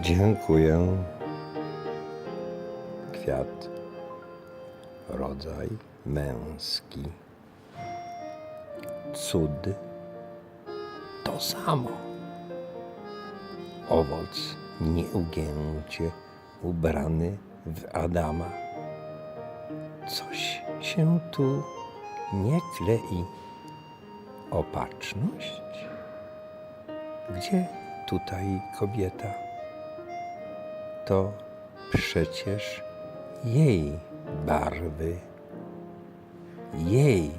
Dziękuję. Kwiat, rodzaj męski. Cud to samo. Owoc nieugięcie ubrany w Adama. Coś się tu nie klei. Opatrzność? Gdzie tutaj kobieta? To przecież jej barwy, jej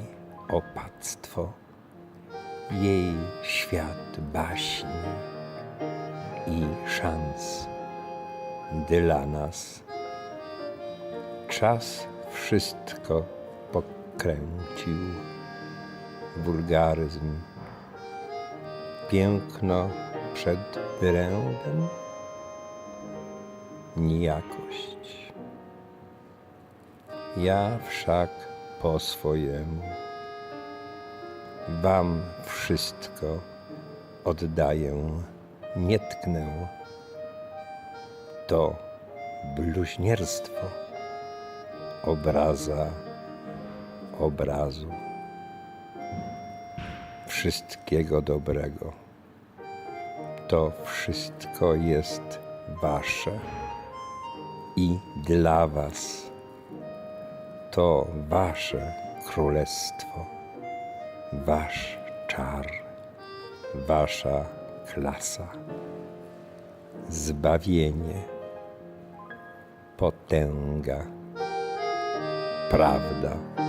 opactwo, jej świat baśni i szans dla nas. Czas wszystko pokręcił. Wulgaryzm, piękno przed wyrębem, nijakość. Ja wszak po swojemu Wam wszystko oddaję, nie tknę. To bluźnierstwo obraza obrazu. Wszystkiego dobrego. To wszystko jest Wasze i dla Was. To Wasze królestwo, Wasz czar, Wasza klasa, zbawienie, potęga, prawda.